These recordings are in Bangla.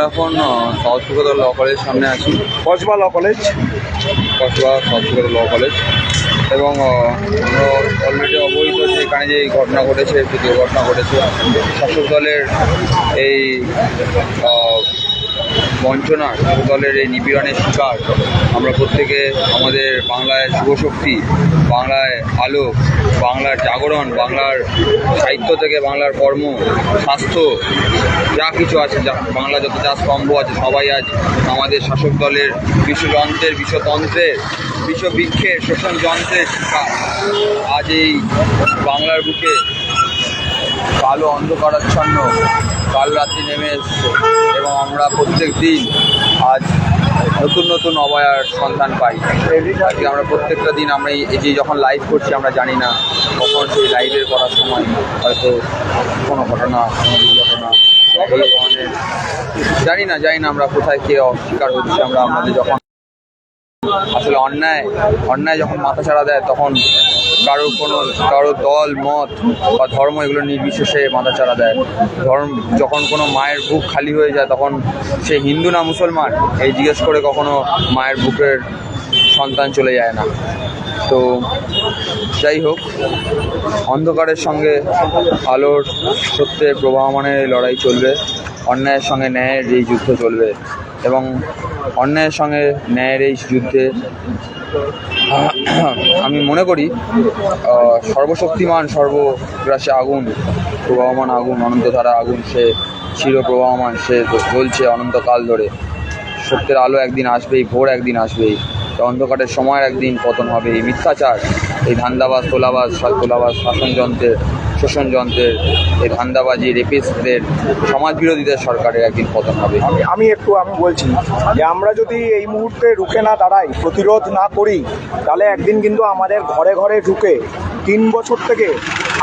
আমরা এখন সাউথ কলকাতা ল কলেজের সামনে আছি। Kasba law college Kasba south Kolkata law college এবং আমরা অলরেডি অবহিত যে এখানে যে এই ঘটনা ঘটেছে যে ঘটনা ঘটেছে শাসক দলের এই আহ, বঞ্চনা শাসক দলের এই নিপীড়নের শিকার। আমরা প্রত্যেকে আমাদের বাংলায় শুভশক্তি বাংলায় আলো বাংলার জাগরণ বাংলার সাহিত্য থেকে বাংলার কর্ম স্বাস্থ্য যা কিছু আছে যা বাংলা যত যা স্তম্ভ আছে সবাই আজ আমাদের শাসক দলের বিশ্বযন্ত্রের বিশ্বতন্ত্রের বিশ্ববৃক্ষের শোষণ যন্ত্রের শিকার। আজ এই বাংলার বুকে কালো অন্ধকারাচ্ছন্ন। কাল রাত্রি নেমে এসছে এবং আমরা প্রত্যেক দিন আজ নতুন নতুন অবয়ার সন্ধান পাই। আজকে আমরা প্রত্যেকটা দিন আমরা এই যে যখন লাইভ করছি, আমরা জানি না কখন সেই লাইভের করার সময় হয়তো কোনো ঘটনা, কোনো দুর্ঘটনা ধরনের জানি না জানি না আমরা কোথায় কে অস্বীকার হচ্ছে। আমরা আমাদের যখন আসলে অন্যায় অন্যায় যখন মাথা ছাড়া দেয়, তখন কারও কোনো, কারও দল, মত বা ধর্ম এগুলো নির্বিশেষে মাথা ছাড়া দেয়। ধর্ম, যখন কোনো মায়ের বুক খালি হয়ে যায়, তখন সে হিন্দু না মুসলমান, এই জিজ্ঞেস করে কখনো মায়ের বুকের সন্তান চলে যায় না। তো যাই হোক, অন্ধকারের সঙ্গে আলোর সত্যের প্রবাহমানের লড়াই চলবে, অন্যায়ের সঙ্গে ন্যায়ের এই যুদ্ধ চলবে। এবং অন্যায়ের সঙ্গে ন্যায়ের এই যুদ্ধে আমি মনে করি সর্বশক্তিমান, সর্বগ্রাসী আগুন, প্রবাহমান আগুন, অনন্তধারা আগুন, সে চির প্রবাহমান সে জ্বলছে অনন্তকাল ধরে। সত্যের আলো একদিন আসবেই, ভোর একদিন আসবেই অন্ধকারের সময় একদিন পতন হবে। এই মিথ্যাচার, এই ধান্দাবাজ, তোলাবাজ সা- তোলাবাজ শাসনযন্ত্রের শোষণযন্ত্রের এই ধান্দাবাজি রেপিস্টদের সমাজ বিরোধীদের সরকারের একদিন পতন হবে। আমি একটু আমি বলছি যে আমরা যদি এই মুহূর্তে রুখে না দাঁড়াই প্রতিরোধ না করি তাহলে একদিন কিন্তু আমাদের ঘরে ঘরে ঢুকে তিন বছর থেকে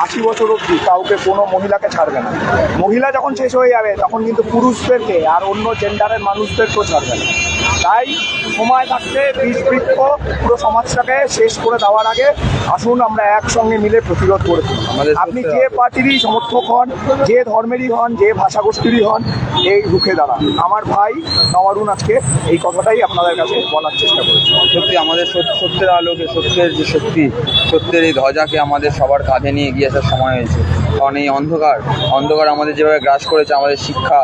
আশি বছর অব্দি কাউকে কোনো মহিলাকে ছাড়বে না। মহিলা যখন শেষ হয়ে যাবে তখন কিন্তু পুরুষদেরকে আর অন্য জেন্ডারের মানুষদেরকেও ছাড়বে না। তাই সময় থাকতে বীজ বৃক্ষ পুরো সমাজটাকে শেষ করে দেওয়ার আগে আসুন আমরা একসঙ্গে মিলে প্রতিরোধ করে আপনি যে পার্টিরই সমর্থক হন, যে ধর্মেরই হন, যে ভাষাগোষ্ঠীরই হন, এই রুখে দাঁড়ান। আমার ভাই নওয়ারুন আজকে এই কথাটাই আপনাদের কাছে বলার চেষ্টা করেছে। সত্যি, আমাদের সত্যের আলোকে, সত্যের যে শক্তি, সত্যের এই ধ্বজাকে আমাদের সবার কাঁধে নিয়ে এগিয়ে আসার সময় হয়েছে। কারণ এই অন্ধকার অন্ধকার আমাদের যেভাবে গ্রাস করেছে আমাদের শিক্ষা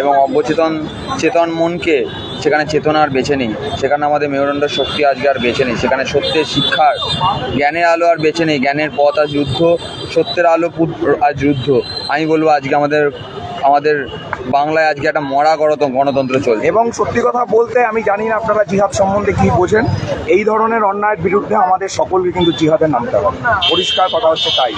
এবং অবচেতন, চেতন মনকে সেখানে চেতনা আর বেছে নেই। সেখানে আমাদের মেরুদণ্ড শক্তি আজকে আর বেছে নেই। সেখানে সত্যের শিক্ষার, জ্ঞানের আলো আর বেছে নেই। জ্ঞানের পথ আর যুদ্ধ, সত্যের আলো আর যুদ্ধ। আমি বলব আজকে আমাদের আমাদের বাংলায় আজকে একটা মরা গণতন্ত্র গণতন্ত্র চলছে। এবং সত্যি কথা বলতে আমি জানি না আপনারা জিহাদ সম্বন্ধে কি বোঝেন। এই ধরনের অন্যায়ের বিরুদ্ধে আমাদের সকলকে কিন্তু জিহাদে নামতে হবে। পরিষ্কার কথা হচ্ছে তাই।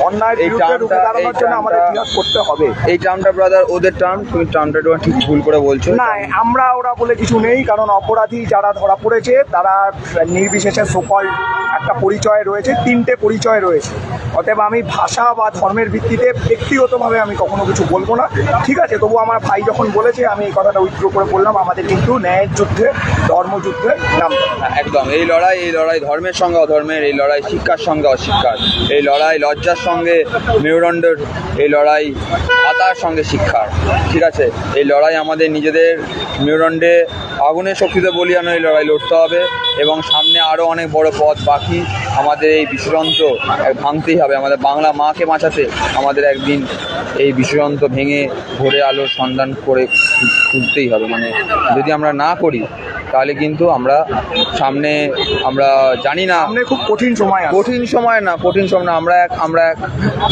অন্যায়ের এই বিরুদ্ধে রুখে টার্মটা- দাঁড়ানোর জন্য আমাদের জিহাদ করতে হবে। এই টার্মটা ব্রাদার ওদের টার্ম তুমি টার্মটা ঠিক ভুল করে বলছো। না আমরা ওরা বলে কিছু নেই কারণ অপরাধী যারা ধরা পড়েছে তারা নির্বিশেষে সকল একটা পরিচয় রয়েছে তিনটে পরিচয় রয়েছে। অতএব আমি ভাষা বা ধর্মের ভিত্তিতে ব্যক্তিগতভাবে আমি কখনো কিছু বলব না। ঠিক আছে তবু আমার ভাই যখন বলেছে আমি এই কথাটা উইথড্র করে বললাম আমাদের কিন্তু ন্যায়ের যুদ্ধে ধর্মযুদ্ধে হবে। হ্যাঁ, একদম। এই লড়াই এই লড়াই ধর্মের সঙ্গে অধর্মের এই লড়াই শিক্ষার সঙ্গে অশিক্ষার। এই লড়াই লজ্জার সঙ্গে মেরুদণ্ডের এই লড়াই আতার সঙ্গে শিক্ষার। ঠিক আছে? এই লড়াই আমাদের নিজেদের মেরুদণ্ডে আগুনের শক্তিতে বলি বলিয়ানো এই লড়াই লড়তে হবে এবং সামনে আরও অনেক বড় পথ বাকি আমাদের এই বিশ্বযন্ত্র ভাঙতেই হবে। আমাদের বাংলা মাকে বাঁচাতে আমাদের একদিন এই বিশ্বযন্ত্র ভেঙে ভোরে আলোর সন্ধান করে খুঁজতেই হবে। মানে যদি আমরা না করি তাহলে কিন্তু আমরা সামনে আমরা জানি না। খুব কঠিন সময় কঠিন সময় না কঠিন সময় না। আমরা এক আমরা এক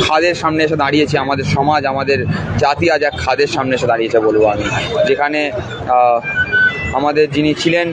খাদের সামনে এসে দাঁড়িয়েছি। আমাদের সমাজ আমাদের জাতি আজ এক খাদের সামনে এসে দাঁড়িয়েছে বলব আমি। যেখানে আমাদের যিনি ছিলেন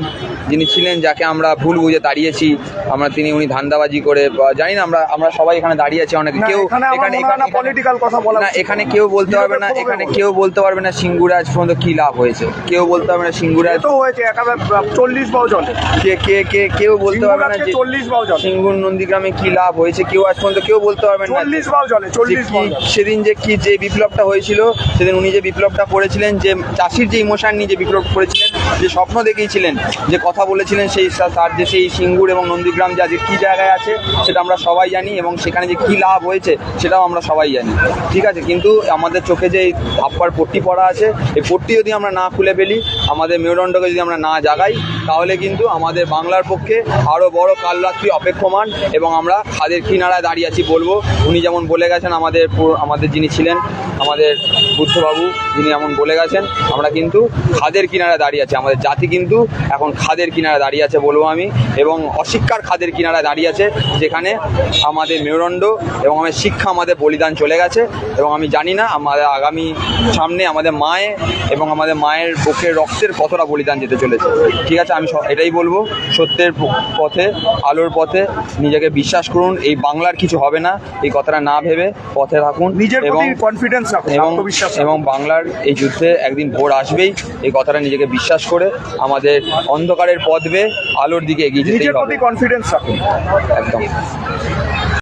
যিনি ছিলেন যাকে আমরা ভুল বুঝে দাঁড়িয়েছি আমরা তিনি উনি ধান্দাবাজি করে জানি না আমরা আমরা সবাই এখানে দাঁড়িয়ে আছি অনেকে। কেউ এখানে পলিটিক্যাল কথা বলা না এখানে কেউ বলতে পারবে না এখানে কেউ বলতে পারবে না সিঙ্গুরে আজ পর্যন্ত কি লাভ হয়েছে। কেউ বলতে পারবে না সিঙ্গুরে আজ তো হয়েছে একেবারে চল্লিশ বাউ জলে কে কে কে কেউ বলতে পারবে না যে চল্লিশ বাউ জলে সিঙ্গুর নন্দীগ্রামে কি লাভ হয়েছে কেউ আজ পর্যন্ত কেউ বলতে পারবে না চল্লিশ বাউ জলে চল্লিশ সেদিন যে কি যে বিপ্লবটা হয়েছিল সেদিন উনি যে বিপ্লবটা করেছিলেন যে চাষির যে ইমোশন নিয়ে যে বিপ্লব করেছিলেন যে স্বপ্ন দেখিয়েছিলেন, যে কথা বলেছিলেন সেই তার যে সেই সিঙ্গুর এবং নন্দীগ্রাম যে আজকে কী জায়গায় আছে, সেটা আমরা সবাই জানি এবং সেখানে যে কী লাভ হয়েছে, সেটাও আমরা সবাই জানি। ঠিক আছে, কিন্তু আমাদের চোখে যে এই আপ্পার পট্টি পড়া আছে, এই পট্টি যদি আমরা না খুলে ফেলি আমাদের মেরুদণ্ডকে যদি আমরা না জাগাই, তাহলে কিন্তু আমাদের বাংলার পক্ষে আরও বড় কালরাত্রি অপেক্ষমান এবং আমরা খাদের কিনারায় দাঁড়িয়ে আছি বলব। উনি যেমন বলে গেছেন, আমাদের আমাদের যিনি ছিলেন, আমাদের বুদ্ধবাবু, যিনি এমন বলে গেছেন, আমরা কিন্তু খাদের কিনারায় দাঁড়িয়ে আছি। আমাদের জাতি কিন্তু এখন খাদের কিনারায় দাঁড়িয়ে আছে বলব আমি, এবং অশিক্ষার খাদের কিনারায় দাঁড়িয়ে আছে, যেখানে আমাদের মেরুদণ্ড এবং আমাদের শিক্ষা, আমাদের বলিদান চলে গেছে। এবং আমি জানি না, আমাদের আগামী সামনে আমাদের মায়ে এবং আমাদের মায়ের বুকের রক্তের কতটা বলিদান যেতে চলেছে। ঠিক আছে আমি এটাই বলব সত্যের পথে আলোর পথে নিজেকে বিশ্বাস করুন এই বাংলার কিছু হবে না এই কথাটা না ভেবে পথে থাকুন নিজের এবং কনফিডেন্স এবং। এবং বাংলার এই যুদ্ধে একদিন ভোর আসবেই এই কথাটা নিজেকে বিশ্বাস করে আমাদের অন্ধকারের পথ বেয়ে আলোর দিকে এগিয়ে নিজের হবে। কনফিডেন্স রাখুন। একদম।